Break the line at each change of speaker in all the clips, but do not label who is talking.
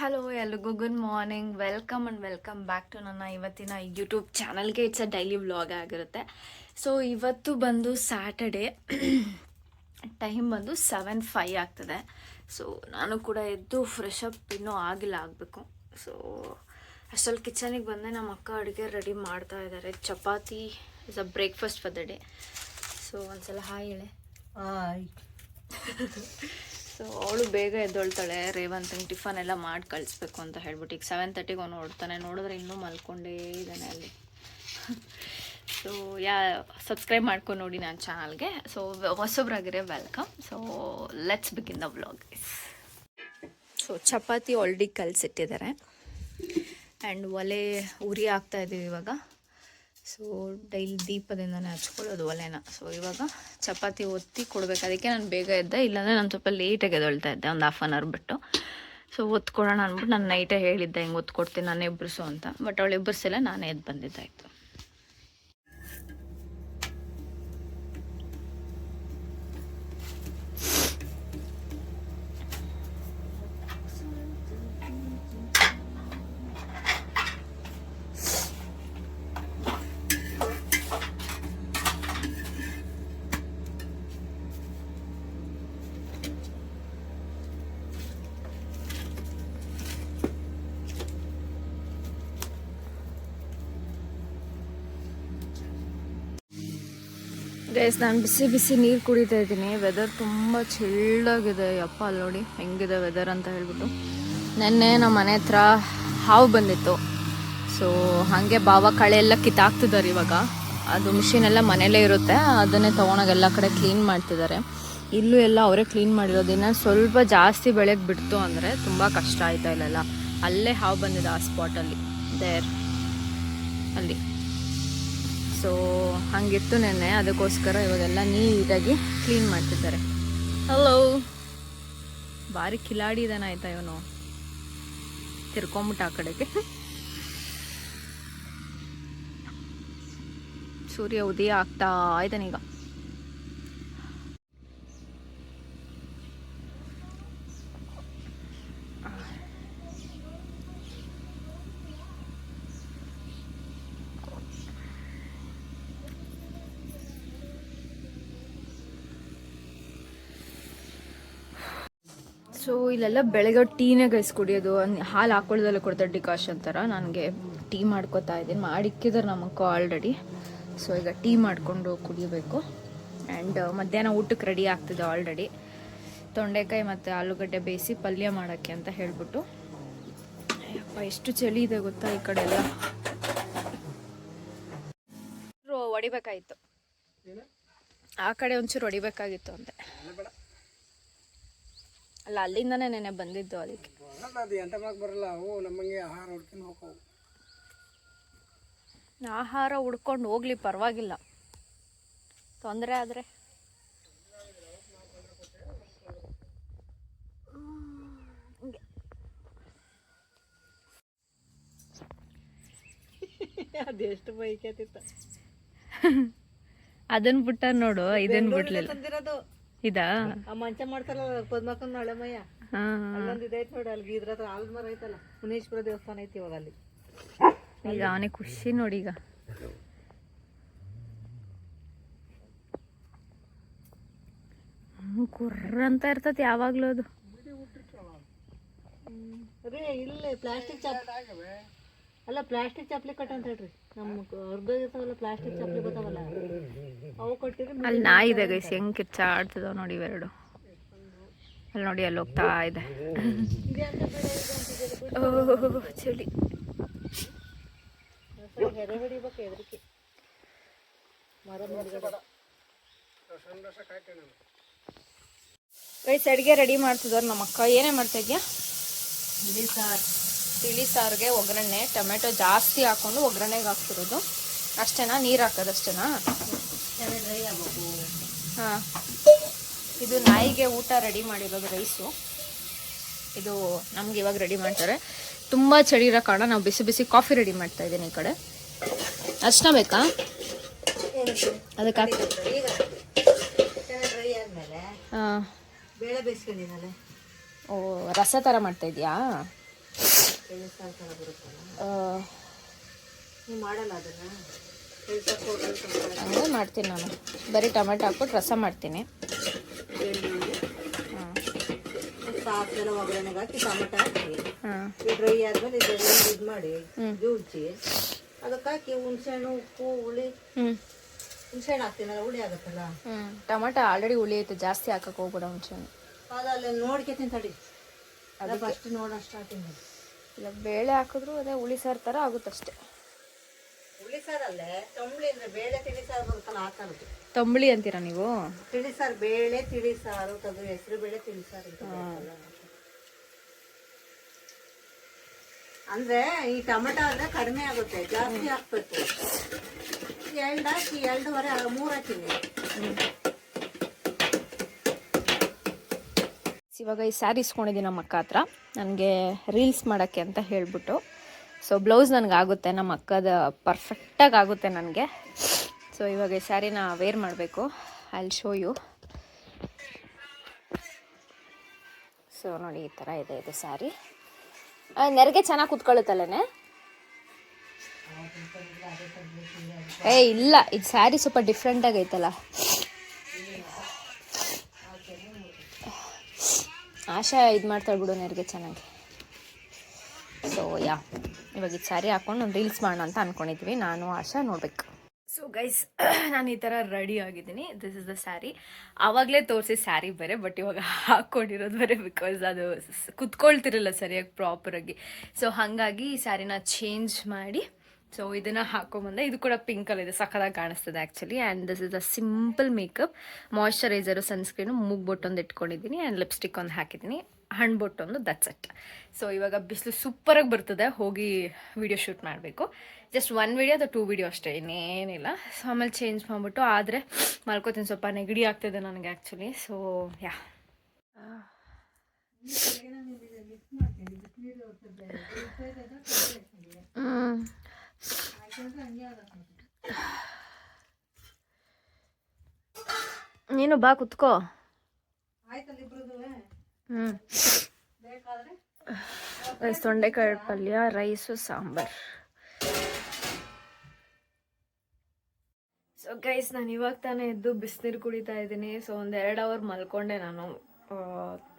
Hello ಎಲ್ರಿಗೂ good morning welcome and welcome back to ನನ್ನ ಇವತ್ತಿನ ಯೂಟ್ಯೂಬ್ ಚಾನಲ್ಗೆ ಇಟ್ಸ್ ಅ ಡೈಲಿ ವ್ಲಾಗ್ ಆಗಿರುತ್ತೆ. ಸೊ ಇವತ್ತು ಬಂದು ಸ್ಯಾಟರ್ಡೇ ಟೈಮ್ ಬಂದು ಸೆವೆನ್ ಫೈ ಆಗ್ತದೆ. ಸೊ ನಾನು ಕೂಡ ಎದ್ದು ಫ್ರೆಶ್ ಅಪ್ ಇನ್ನೂ ಆಗಿಲ್ಲ ಆಗಬೇಕು. ಸೊ ಅಷ್ಟಲ್ಲಿ ಕಿಚನಿಗೆ ಬಂದೆ. ನಮ್ಮ ಅಕ್ಕ ಅಡುಗೆ ರೆಡಿ ಮಾಡ್ತಾ ಇದ್ದಾರೆ chapati is a breakfast for the day so ಒಂದ್ಸಲ ಹಾಯ್ ಹೇಳೆ. ಸೊ ಅವಳು ಬೇಗ ಎದ್ದೊಳ್ತಾಳೆ. ರೇವಂತಂಗೆ ಟಿಫನ್ ಎಲ್ಲ ಮಾಡಿ ಕಳಿಸ್ಬೇಕು ಅಂತ ಹೇಳ್ಬಿಟ್ಟು ಈಗ ಸೆವೆನ್ ತರ್ಟಿಗೆ ಅವನು ನೋಡ್ತಾನೆ ನೋಡಿದ್ರೆ ಇನ್ನೂ ಮಲ್ಕೊಂಡೇ ಇದ್ದಾನೆ ಅಲ್ಲಿ. ಸೊ ಯಾ ಸಬ್ಸ್ಕ್ರೈಬ್ ಮಾಡ್ಕೊಂಡು ನೋಡಿ ನನ್ನ ಚಾನಲ್ಗೆ so ಹೊಸಬ್ರಾಗಿರೋ welcome so let's begin the vlog so chapati already ಕಲಿಸಿಟ್ಟಿದ್ದಾರೆ. And ಒಲೆ ಉರಿ ಹಾಕ್ತಾ ಇದ್ದೀವಿ ಇವಾಗ. ಸೊ ಡೈಲಿ ದೀಪದಿಂದನೇ ಹಚ್ಕೊಳ್ಳೋದು ಒಲೆನ. ಸೊ ಇವಾಗ ಚಪಾತಿ ಒತ್ತಿ ಕೊಡ್ಬೇಕು. ಅದಕ್ಕೆ ನಾನು ಬೇಗ ಇದ್ದೆ ಇಲ್ಲಾಂದರೆ ನಾನು ಸ್ವಲ್ಪ ಲೇಟಾಗಿ ಎದೊಳ್ತಾ ಇದ್ದೆ. ಒಂದು ಹಾಫ್ ಆನ್ ಅವರ್ ಬಿಟ್ಟು. ಸೊ ಒತ್ಕೊಡೋಣ ಅಂದ್ಬಿಟ್ಟು ನಾನು ನೈಟೇ ಹೇಳಿದ್ದೆ. ಹಿಂಗೆ ಒತ್ಕೊಡ್ತೀನಿ. ನಾನು ಎಬ್ಬರಿಸು ಅಂತ. ಬಟ್ ಅವಳು ಎಬ್ಬರಿಸಿಲ್ಲ ನಾನೇ ಎದ್ದು ಬಂದಿದ್ದಾಯಿತು. ಗೈಸ್ ನಾನು ಬಿಸಿ ಬಿಸಿ ನೀರು ಕುಡಿತಾ ಇದ್ದೀನಿ. ವೆದರ್ ತುಂಬ ಚಿಲ್ಡಾಗಿದೆ ಯಪ್ಪ, ಅಲ್ಲಿ ನೋಡಿ ಹೆಂಗಿದೆ ವೆದರ್ ಅಂತ ಹೇಳ್ಬಿಟ್ಟು. ನೆನ್ನೆ ನಮ್ಮ ಮನೆ ಹತ್ರ ಹಾವು ಬಂದಿತ್ತು. ಸೊ ಹಾಗೆ ಬಾವ ಕಳೆ ಎಲ್ಲ ಕಿತ್ತಾಕ್ತಿದ್ದಾರೆ ಇವಾಗ. ಅದು ಮಿಷಿನ್ ಎಲ್ಲ ಮನೇಲೇ ಇರುತ್ತೆ. ಅದನ್ನೇ ತೊಗೊಂಡೋಗಿ ಎಲ್ಲ ಕಡೆ ಕ್ಲೀನ್ ಮಾಡ್ತಿದ್ದಾರೆ ಇಲ್ಲೂ ಎಲ್ಲ ಅವರೇ ಕ್ಲೀನ್ ಮಾಡಿರೋದು ಇನ್ನು ಸ್ವಲ್ಪ ಜಾಸ್ತಿ ಬೆಳಗ್ಗೆ ಬಿಡ್ತು ಅಂದರೆ ತುಂಬ ಕಷ್ಟ ಆಯಿತಾ ಇಲ್ಲೆಲ್ಲ. ಅಲ್ಲೇ ಹಾವು ಬಂದಿದೆ ಆ ಸ್ಪಾಟಲ್ಲಿ ದೇರ್ ಅಲ್ಲಿ. ಸೊ ಹಂಗಿತ್ತು ನೆನ್ನೆ. ಅದಕ್ಕೋಸ್ಕರ ಇವಾಗೆಲ್ಲ ನೀಟಾಗಿ ಕ್ಲೀನ್ ಮಾಡ್ತಿದ್ದಾರೆ. ಹಲೋ ಭಾರಿ ಕಿಲಾಡಿ ಇದಾನ ಆಯ್ತಾ ಇವನು? ತಿರ್ಕೊಂಬಿಟ್ಟು ಆ ಕಡೆಗೆ. ಸೂರ್ಯ ಉದಯ ಆಗ್ತಾ ಇದ್ದಾನೀಗ ಸೊ ಇಲ್ಲೆಲ್ಲ ಬೆಳಗ್ಗೆ ಟೀನೇ ಗೈಸ್ ಕುಡಿಯೋದು. ಹಾಲು ಹಾಕೊಳ್ಳೋದೆಲ್ಲ ಕೊಡ್ತಾರೆ ಡಿಕಾಷನ್ ಥರ ನನಗೆ ಟೀ ಮಾಡ್ಕೊತಾ ಇದ್ದೀನಿ. ಮಾಡಿಕ್ಕಿದ್ದಾರೆ ನಮಗೆ ಆಲ್ರೆಡಿ ಸೊ ಈಗ ಟೀ ಮಾಡಿಕೊಂಡು ಕುಡಿಯಬೇಕು ಆ್ಯಂಡ್ ಮಧ್ಯಾಹ್ನ ಊಟಕ್ಕೆ ರೆಡಿ ಆಗ್ತಿದೆ ಆಲ್ರೆಡಿ ತೊಂಡೆಕಾಯಿ ಮತ್ತು ಆಲೂಗಡ್ಡೆ ಬೇಯಿಸಿ ಪಲ್ಯ ಮಾಡೋಕ್ಕೆ ಅಂತ ಹೇಳ್ಬಿಟ್ಟು. ಅಯ್ಯಪ್ಪ, ಎಷ್ಟು ಚಳಿ ಇದೆ ಗೊತ್ತಾ ಈ ಕಡೆ ಎಲ್ಲ. ಹೊಡಿಬೇಕಾಗಿತ್ತು ಆ ಕಡೆ ಒಂಚೂರು ಹೊಡಿಬೇಕಾಗಿತ್ತು ಅಂತೆ. ಅಲ್ಲ ಅಲ್ಲಿಂದನೇ ನೆನೆ ಬಂದಿದ್ದು ಅದಕ್ಕೆ.
ಅಲ್ಲ ಅದು ಎಂತ ಮಾಕ್ ಬರಲ್ಲ ಅವು ನಮಗೆ ಆಹಾರ ಹುಡ್ಕೊಂಡು ಹೋಗವು
ಆಹಾರ ಹುಡ್ಕೊಂಡು ಹೋಗ್ಲಿ ಪರವಾಗಿಲ್ಲ. ತೊಂದರೆ ಆದರೆ.
ಅದೆಷ್ಟು ಬೈಕ್
ಅದನ್ನ ಬಿಟ್ಟ ನೋಡು ಇದನ್ನ ಬಿಡ್ಲಿಲ್ಲ.
ತಂದಿರೋದು.
ಇದಾ?
ಆ ಮಂಚ ಮಾಡ್ತಾರಲ್ಲ ಪದ್ಮಕ್ಕನ
ಹಳೆಮಯ್ಯ
ಅಲ್ಲೊಂದು ಇದೈತೆ ನೋಡಿ ಅಲ್ಲಿ ಇದ್ರ ಹತ್ರ ಆಲದ ಮರ ಐತಲ್ಲ ಮುನೇಶ್ವರ ದೇವಸ್ಥಾನ ಐತಿ ಇವಾಗ ಅಲ್ಲಿ.
ಈಗ ಅವನಿಗೆ ಖುಷಿ ನೋಡಿ ಈಗ. ಕುರ್ರ್ ಅಂತ ಇರ್ತತಿ ಯಾವಾಗ್ಲೂ ಅದು.
ಅದೇ ಇಲ್ಲೇ ಪ್ಲಾಸ್ಟಿಕ್ ಚಾಪ್ ಅಲ್ಲ ಪ್ಲಾಸ್ಟಿಕ್ ಚಾಪ್ಲಿ ಕಟ್ ಅಂತ ಹೇಳ್ರಿ. ನಮ್ಮ ಅರ್ಧ ಇರ್ತಾವಲ್ಲ ಪ್ಲಾಸ್ಟಿಕ್ ಚಪ್ಪಲಿ ಬರ್ತಾವಲ್ಲ ಅವು ಕಟ್ಟಿದ್ರೆ
ಅಲ್ಲಿ ನಾಯಿ ಇದೆ ಗೈಸ್ ಹೆಂಗ್ ಕಿಚ್ಚಾಡ್ತದವ ನೋಡಿ ಇವೆರಡು. ಅಲ್ಲಿ ನೋಡಿ ಅಲ್ಲಿ ಹೋಗ್ತಾ ಇದೆ. ಓ ಚಳಿ.
ಸ್ವಲ್ಪ ಹೆರೆ ಹೊಡಿಬೇಕು ಹೆದರಿಕೆ ಮರ ಮೇಲ್ಗಡೆ
ಗೈಸ್ ಅಡುಗೆ ರೆಡಿ ಮಾಡ್ತಿದ್ದಾರೆ ನಮ್ಮ ಅಕ್ಕ ಏನೇ ಮಾಡ್ತಾ ಇದೆಯಾ?
ಸಾರ್.
ತಿಳಿ ಸಾರಿಗೆ ಒಗ್ಗರಣೆ ಟೊಮೆಟೊ ಜಾಸ್ತಿ ಹಾಕೊಂಡು ಒಗ್ಗರಣೆಗೆ ಹಾಕ್ತಿರೋದು. ಅಷ್ಟೇನಾ? ನೀರು ಹಾಕೋದು ಅಷ್ಟೇನಾ ಹಾಂ. ಇದು ನಾಯಿಗೆ ಊಟ ರೆಡಿ ಮಾಡಿರೋದು ರೈಸು ಇದು ನಮ್ಗೆ ಇವಾಗ ರೆಡಿ ಮಾಡ್ತಾರೆ. ತುಂಬ ಚಳಿ ಇರೋ ಕಾರಣ ನಾವು ಬಿಸಿ ಬಿಸಿ ಕಾಫಿ ರೆಡಿ ಮಾಡ್ತಾ ಇದ್ದೀನಿ ಈ ಕಡೆ. ಅಷ್ಟೇ ಬೇಕಾ? ಅದಕ್ಕೆ ಹಾಂ. ಓ ರಸ ಥರ ಮಾಡ್ತಾ ಇದೆಯಾ? ಹಂಗೆ ಮಾಡ್ತೀನಿ ನಾನು. ಬರೀ ಟೊಮೆಟೊ ಹಾಕ್ಬಿಟ್ಟು ರಸ ಮಾಡ್ತೀನಿ.
ಸಾಸೆಲ್ಲ ಒಗ್ಗರಣೆಗೆ ಹಾಕಿ ಟೊಮೆಟೊ ಹಾಕಿ. ಡ್ರೈ ಆದ್ಮೇಲೆ ಇದೆಲ್ಲ ಇದು ಮಾಡಿ. ಜೂಡ್ಸಿ ಅದಕ್ಕೆ ಹಾಕಿ ಹುಣಸೆಹಣ್ಣು ಉಪ್ಪು ಹುಳಿ. ಹುಣಸೆಹಣ್ಣು ಹಾಕ್ತೀನಲ್ಲ ಹುಳಿ ಆಗುತ್ತಲ್ಲ?
ಟೊಮೆಟೊ ಆಲ್ರೆಡಿ ಹುಳಿ ಐತೆ ಜಾಸ್ತಿ ಹಾಕಕ್ಕೆ ಹೋಗ್ಬೇಡ ಹುಣ್ಸೆಹಣ್ಣು.
ಅದಲ್ಲಿ ನೋಡ್ಕೊತೀನಿ ತಡಿ ಅದ ಫಸ್ಟ್ ನೋಡೋ ಸ್ಟಾರ್ಟಿಂಗ್
ಇಲ್ಲ ಬೇಳೆ ಹಾಕಿದ್ರು ಅದೇ ಹುಳಿ ಸಾರು ಥರ ಆಗುತ್ತಷ್ಟೆ.
ಹುಳಿ ಸಾರಲ್ಲೇ ತಂಬಳಿ ಅಂದ್ರೆ ಬೇಳೆ ತಿಳಿ ಸಾರು ಬರುತ್ತಲ್ಲ ಆ ಥರದ್ದು
ತಂಬಳಿ ಅಂತೀರಾ ನೀವು?
ತಿಳಿ ಸಾರು ಬೇಳೆ ತಿಳಿಸಾರು ಸಾರು ತೆಗೆದು ಹೆಸರು ಬೇಳೆ ತಿಳಿಸಾರು ಅಂತ ಬರುತ್ತಲ್ಲ. ಅಂದ್ರೆ ಈ ಟೊಮೆಟೊ ಅಂದ್ರೆ ಕಡಿಮೆ ಆಗುತ್ತೆ ಜಾಸ್ತಿ ಹಾಕ್ಬೇಕು ಎರಡು ಹಾಕಿ ಎರಡೂವರೆ ಮೂರು ಹಾಕಿನಿ.
ಇವಾಗ ಈ ಸ್ಯಾರಿ ಇಸ್ಕೊಂಡಿದ್ದೀನಿ ನಮ್ಮ ಅಕ್ಕ ಹತ್ರ. ನನಗೆ ರೀಲ್ಸ್ ಮಾಡೋಕ್ಕೆ ಅಂತ ಹೇಳಿಬಿಟ್ಟು. ಸೊ ಬ್ಲೌಸ್ ನನಗೆ ಆಗುತ್ತೆ ನಮ್ಮ ಅಕ್ಕದ ಪರ್ಫೆಕ್ಟಾಗಿ ಆಗುತ್ತೆ ನನಗೆ. ಸೊ ಇವಾಗ ಈ ಸ್ಯಾರಿನ ವೇರ್ ಮಾಡಬೇಕು. ಐ ಶೋ ಯು ಸೊ ನೋಡಿ, ಈ ಥರ ಇದೆ ಇದು ಸ್ಯಾರಿ. ನೆರಿಗೆ ಚೆನ್ನಾಗಿ ಕುತ್ಕೊಳ್ಳುತ್ತಲ್ಲೇ ಏ, ಇಲ್ಲ, ಇದು ಸ್ಯಾರಿ ಸ್ವಲ್ಪ ಡಿಫ್ರೆಂಟಾಗಿ ಆಶಾ ಇದು ಮಾಡ್ತಾಳೆ ಬಿಡು ನೆರಿಗೆ ಚೆನ್ನಾಗಿ. ಸೊ ಯಾ ಇವಾಗ ಇದು ಸ್ಯಾರಿ ಹಾಕೊಂಡು ಒಂದು ರೀಲ್ಸ್ ಮಾಡೋಣ ಅಂತ ಅಂದ್ಕೊಂಡಿದ್ವಿ ನಾನು ಆಶಾ ನೋಡ್ಬೇಕು. ಸೊ ಗೈಸ್ ನಾನು ಈ ಥರ ರೆಡಿ ಆಗಿದ್ದೀನಿ. ದಿಸ್ ಇಸ್ ದ ಸ್ಯಾರಿ ಆವಾಗಲೇ ತೋರಿಸಿ ಸ್ಯಾರಿ ಬೇರೆ ಬಟ್ ಇವಾಗ ಹಾಕ್ಕೊಂಡಿರೋದು ಬೇರೆ ಬಿಕಾಸ್ ಅದು ಕುತ್ಕೊಳ್ತಿರಲ್ಲ ಸರಿಯಾಗಿ ಪ್ರಾಪರಾಗಿ ಸೊ ಹಾಗಾಗಿ ಈ ಸ್ಯಾರಿನ ಚೇಂಜ್ ಮಾಡಿ ಸೊ ಇದನ್ನು ಹಾಕೊಂಬಂದೆ ಇದು ಕೂಡ ಪಿಂಕ್ ಕಲರ್ ಇದೆ. ಸಖತ್ತಾಗಿ ಕಾಣಿಸ್ತದೆ actually and this is a simple makeup moisturiser sunscreen ಮೂಗ್ ಬೊಟ್ಟೊಂದು ಇಟ್ಕೊಂಡಿದ್ದೀನಿ ಆ್ಯಂಡ್ ಲಿಪ್ಸ್ಟಿಕ್ ಒಂದು ಹಾಕಿದ್ದೀನಿ ಹಣ್ಣು ಬೊಟ್ಟೊಂದು ದಟ್ಸ್ ಇಟ್ ಸೊ ಇವಾಗ ಬಿಸಿಲು ಸೂಪರಾಗಿ ಬರ್ತದೆ. ಹೋಗಿ ವಿಡಿಯೋ ಶೂಟ್ ಮಾಡಬೇಕು. ಜಸ್ಟ್ ಒನ್ ವಿಡಿಯೋ ಅಥವಾ ಟೂ ವಿಡಿಯೋ ಅಷ್ಟೇ? ಇನ್ನೇನಿಲ್ಲ. ಸೊ ಆಮೇಲೆ ಚೇಂಜ್ ಮಾಡಿಬಿಟ್ಟು, ಆದರೆ ಮಲ್ಕೋತೀನಿ. ಸ್ವಲ್ಪ ನೆಗಡಿ ಆಗ್ತಿದೆ ನನಗೆ ಆ್ಯಕ್ಚುಲಿ ಸೊ ಯಾ ನೀನು ಬಾ ಕುತ್ಕೋ. ಹ್ಞೂ ತೊಂಡೆಕಾಯಿ ಪಲ್ಯ ರೈಸು ಸಾಂಬಾರ್. ಸೊ ಗೈಸ್ ನಾನು ಇವಾಗ ತಾನೇ ಎದ್ದು ಬಿಸಿನೀರು ಕುಡಿತಾ ಇದ್ದೀನಿ. ಸೊ ಒಂದು ಎರಡು ಅವರ್ ಮಲ್ಕೊಂಡೆ ನಾನು.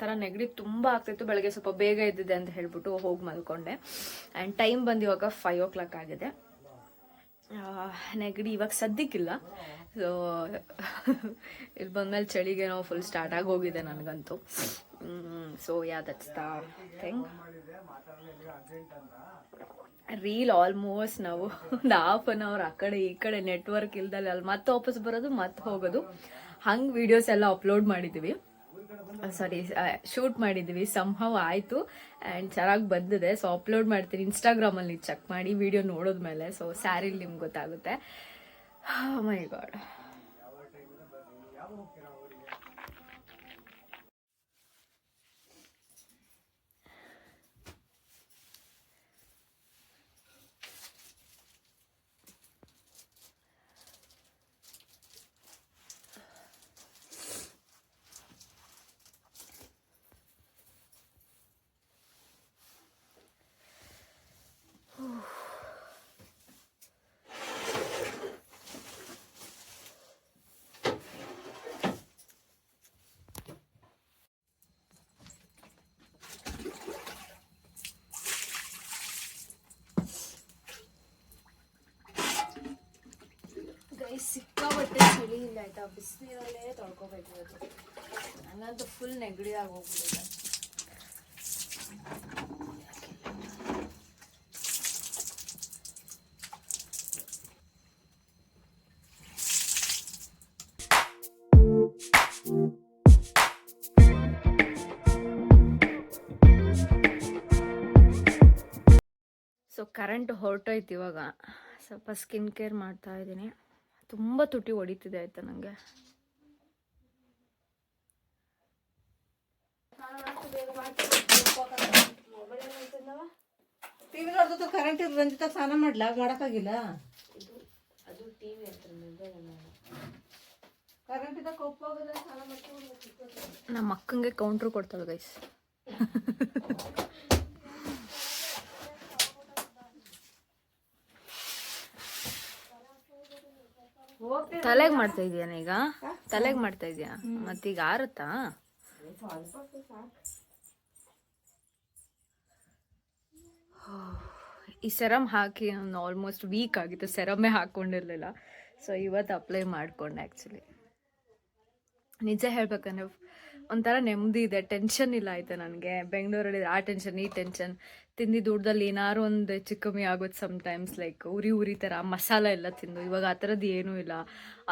ಥರ ನೆಗಡಿ ತುಂಬ ಆಗ್ತಿತ್ತು. ಬೆಳಗ್ಗೆ ಸ್ವಲ್ಪ ಬೇಗ ಇದ್ದಿದೆ ಅಂತ ಹೇಳ್ಬಿಟ್ಟು ಹೋಗಿ ಮಲ್ಕೊಂಡೆ. ಆ್ಯಂಡ್ ಟೈಮ್ ಬಂದು ಇವಾಗ ಫೈವ್ ಓ ಕ್ಲಾಕ್ ಆಗಿದೆ ನೆಗಡಿ ಇವಾಗ ಸದ್ಯಕ್ಕಿಲ್ಲ. ಸೊ ಇಲ್ಲಿ ಬಂದಮೇಲೆ ಚಳಿಗೇನೋ ಫುಲ್ ಸ್ಟಾರ್ಟ್ ಆಗಿ ಹೋಗಿದೆ ನನಗಂತೂ. So yeah that's the thing reel almost ನಾವು ಒಂದು ಹಾಫ್ ಅನ್ ಅವರ್ ಆ ಕಡೆ ಈ ಕಡೆ ನೆಟ್ವರ್ಕ್ ಇಲ್ದಲ್ಲಿ ಅಲ್ಲಿ ಮತ್ತೆ ವಾಪಸ್ ಬರೋದು ಮತ್ತೆ ಹೋಗೋದು. ಹಂಗೆ ವೀಡಿಯೋಸ್ ಎಲ್ಲ ಅಪ್ಲೋಡ್ ಮಾಡಿದ್ದೀವಿ ಸಾರಿ ಶೂಟ್ ಮಾಡಿದ್ವಿ. ಸಂಹವ್ ಆಯಿತು. ಆ್ಯಂಡ್ ಚೆನ್ನಾಗಿ ಬಂದಿದೆ. ಸೊ ಅಪ್ಲೋಡ್ ಮಾಡ್ತೀನಿ. ಇನ್ಸ್ಟಾಗ್ರಾಮಲ್ಲಿ ಚೆಕ್ ಮಾಡಿ ವಿಡಿಯೋ ನೋಡಿದ್ಮೇಲೆ. ಸೊ ಸ್ಯಾರಿಲಿ ನಿಮ್ಗೆ ಗೊತ್ತಾಗುತ್ತೆ. ಮೈ ಗಾಡ್ ಗೈ ಸಿಕ್ಕಾಬಟ್ಟೆ ಚಳಿ ಇಲ್ಲ ಆಯ್ತಾ? ಬಿಸಿನೀರಲ್ಲೇ ತೊಳ್ಕೊಬೇಕು ಇವತ್ತು. ನನಗಂತೂ ಫುಲ್ ನೆಗಡಿ ಆಗಿ ಹೋಗ್ಬಿಟ್ಟಿದೆ ಸೊ ಕರೆಂಟ್ ಹೊರಟೋಯ್ತು ಇವಾಗ. ಸ್ವಲ್ಪ ಸ್ಕಿನ್ ಕೇರ್ ಮಾಡ್ತಾ ಇದ್ದೀನಿ. ತುಂಬ ತುಟಿ ಹೊಡಿತಿದೆ ಆಯ್ತಾ ನನಗೆ
ಟಿವಿ ನೋಡಿದ್ರು ಕರೆಂಟ್ ಇರ್ ರಂಜಿತ ಸ್ನಾನ ಮಾಡ್ಲಾ? ಮಾಡಕ್ಕಾಗಿಲ್ಲ?
ಅದು ಟಿವಿ ಹತ್ರ
ಕರೆಂಟ್ ಇದ ಕಪ್ಪೋಗದ ಸ್ನಾನ ಮಾಡ್ಕೊಂಡು
ನಮ್ಮ ಅಕ್ಕಂಗೆ ಕೌಂಟ್ರ್ ಕೊಡ್ತಾಳೆ ಗೈಸ್ ತಲೆಗೆ ಮಾಡ್ತಾ ಇದೀಯಾನ ಈಗ? ತಲೆಗೆ ಮಾಡ್ತಾ ಇದೀಯಾ? ಮತ್ತೀಗ ಆರುತ್ತಾ? ಈ ಸೆರಮ್ ಹಾಕಿ ನಾನು ಆಲ್ಮೋಸ್ಟ್ ವೀಕ್ ಆಗಿತ್ತು. ಸೆರಮೇ ಹಾಕೊಂಡಿರ್ಲಿಲ್ಲ. ಸೊ ಇವತ್ತು ಅಪ್ಲೈ ಮಾಡ್ಕೊಂಡೆ ಆ್ಯಕ್ಚುಲಿ ನಿಜ ಹೇಳ್ಬೇಕಂದ್ರೆ ಒಂಥರ ನೆಮ್ಮದಿ ಇದೆ. ಟೆನ್ಷನ್ ಇಲ್ಲ ಆಯಿತು ನನಗೆ? ಬೆಂಗಳೂರಲ್ಲಿ ಆ ಟೆನ್ಷನ್ ಈ ಟೆನ್ಷನ್ ತಿಂದಿದ್ದು ದುಡ್ದಲ್ಲಿ ಏನಾದ್ರು ಒಂದು ಹೆಚ್ಚು ಕಮ್ಮಿ ಆಗೋದು ಸಮ್ಟೈಮ್ಸ್ ಲೈಕ್ ಉರಿ ಉರಿ ಥರ ಮಸಾಲ ಎಲ್ಲ ತಿಂದು, ಇವಾಗ ಆ ಥರದ್ದು ಏನೂ ಇಲ್ಲ.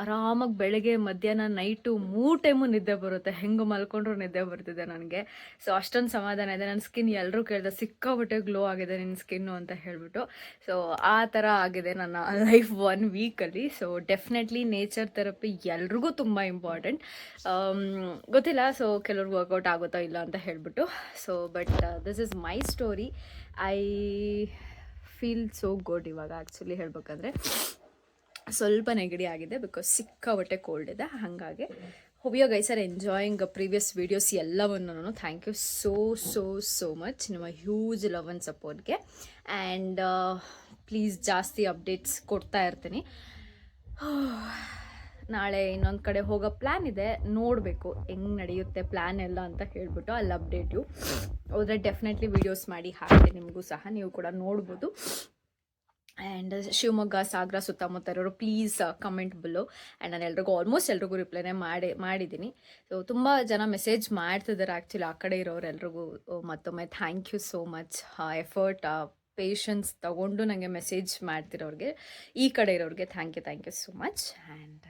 ಆರಾಮಾಗಿ ಬೆಳಗ್ಗೆ, ಮಧ್ಯಾಹ್ನ ನೈಟು ಮೂರು ಟೈಮು ನಿದ್ದೆ ಬರುತ್ತೆ. ಹೆಂಗೆ ಮಲ್ಕೊಂಡ್ರು ನಿದ್ದೆ ಬರ್ತಿದೆ ನನಗೆ. ಸೊ ಅಷ್ಟೊಂದು ಸಮಾಧಾನ ಇದೆ. ನನ್ನ ಸ್ಕಿನ್ ಎಲ್ಲರೂ ಕೇಳಿದೆ ಸಿಕ್ಕಾಬಿಟ್ಟೆ ಗ್ಲೋ ಆಗಿದೆ ನಿನ್ನ ಸ್ಕಿನ್ನು ಅಂತ ಹೇಳ್ಬಿಟ್ಟು. ಸೊ ಆ ಥರ ಆಗಿದೆ ನನ್ನ ಲೈಫ್ ಒನ್ ವೀಕಲ್ಲಿ ಸೊ ಡೆಫಿನೆಟ್ಲಿ ನೇಚರ್ ಥೆರಪಿ ಎಲ್ರಿಗೂ ತುಂಬ ಇಂಪಾರ್ಟೆಂಟ್ ಗೊತ್ತಿಲ್ಲ ಸೊ ಕೆಲವ್ರಿಗೆ ವರ್ಕೌಟ್ ಆಗುತ್ತೋ ಇಲ್ಲ ಅಂತ ಹೇಳ್ಬಿಟ್ಟು. So but this is my story I feel so good ಇವಾಗ ಆ್ಯಕ್ಚುಲಿ ಹೇಳಬೇಕಂದ್ರೆ. ಸ್ವಲ್ಪ ನೆಗಡಿ ಆಗಿದೆ ಬಿಕಾಸ್ ಸಿಕ್ಕಾಬಟ್ಟೆ ಕೋಲ್ಡ್ ಇದೆ, ಹಾಗಾಗಿ ಹೋಬಿಯೋ guys are enjoying previous videos ಎಲ್ಲವನ್ನು thank you so so so much ನಿಮ್ಮ ಹ್ಯೂಜ್ ಲವ್ ಆ್ಯಂಡ್ ಸಪೋರ್ಟ್ಗೆ ಆ್ಯಂಡ್ ಪ್ಲೀಸ್ ಜಾಸ್ತಿ ಅಪ್ಡೇಟ್ಸ್ ಕೊಡ್ತಾ ಇರ್ತೀನಿ. ನಾಳೆ ಇನ್ನೊಂದು ಕಡೆ ಹೋಗೋ ಪ್ಲ್ಯಾನ್ ಇದೆ, ನೋಡಬೇಕು ಹೆಂಗ್ ನಡೆಯುತ್ತೆ ಪ್ಲ್ಯಾನ್ ಎಲ್ಲ ಅಂತ ಹೇಳ್ಬಿಟ್ಟು ಅಲ್ಲಿ ಅಪ್ಡೇಟ್ ಯು ಹೋದರೆ ಡೆಫಿನೆಟ್ಲಿ ವೀಡಿಯೋಸ್ ಮಾಡಿ ಹಾಕ್ತೀನಿ ನಿಮಗೂ ಸಹ ನೀವು ಕೂಡ ನೋಡ್ಬೋದು. ಆ್ಯಂಡ್ ಶಿವಮೊಗ್ಗ, ಸಾಗರ ಸುತ್ತಮುತ್ತ ಇರೋರು ಪ್ಲೀಸ್ ಕಮೆಂಟ್ ಬಿಲ್ಲು ಆ್ಯಂಡ್ ನಾನು ಎಲ್ರಿಗೂ ಆಲ್ಮೋಸ್ಟ್ ಎಲ್ರಿಗೂ ರಿಪ್ಲೈನೇ ಮಾಡಿ, ಮಾಡಿದ್ದೀನಿ. ಸೊ ತುಂಬ ಜನ ಮೆಸೇಜ್ ಮಾಡ್ತಿದ್ದಾರೆ ಆ್ಯಕ್ಚುಲಿ ಆ ಕಡೆ ಇರೋರೆಲ್ರಿಗೂ ಮತ್ತೊಮ್ಮೆ thank you so much effort patience ತಗೊಂಡು ನನಗೆ ಮೆಸೇಜ್ ಮಾಡ್ತಿರೋರಿಗೆ, ಈ ಕಡೆ ಇರೋರಿಗೆ thank you thank you so much and